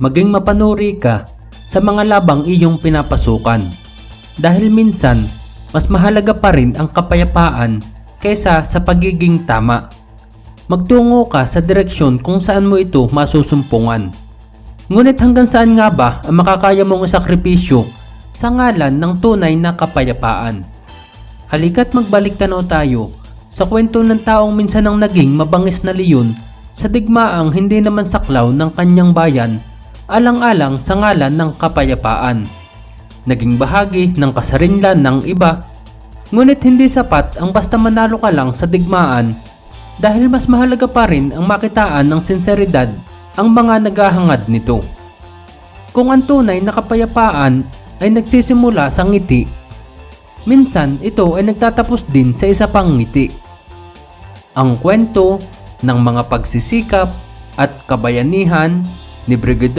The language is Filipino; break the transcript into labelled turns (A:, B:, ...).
A: maging mapanuri ka sa mga labang iyong pinapasukan. Dahil minsan, mas mahalaga pa rin ang kapayapaan kaysa sa pagiging tama. Magtungo ka sa direksyon kung saan mo ito masusumpungan. Ngunit hanggang saan nga ba ang makakaya mong isakripisyo sa ngalan ng tunay na kapayapaan? Halika't magbalik tanaw tayo sa kwento ng taong minsan ang naging mabangis na leyon sa digmaang hindi naman saklaw ng kanyang bayan alang-alang sa ngalan ng kapayapaan. Naging bahagi ng kasarinlan ng iba, ngunit hindi sapat ang basta manalo ka lang sa digmaan dahil mas mahalaga pa rin ang makitaan ng sinseridad ang mga naghahangad nito. Kung ang tunay na kapayapaan ay nagsisimula sa ngiti, minsan ito ay nagtatapos din sa isa pang ngiti. Ang kwento ng mga pagsisikap at kabayanihan ni Brigadier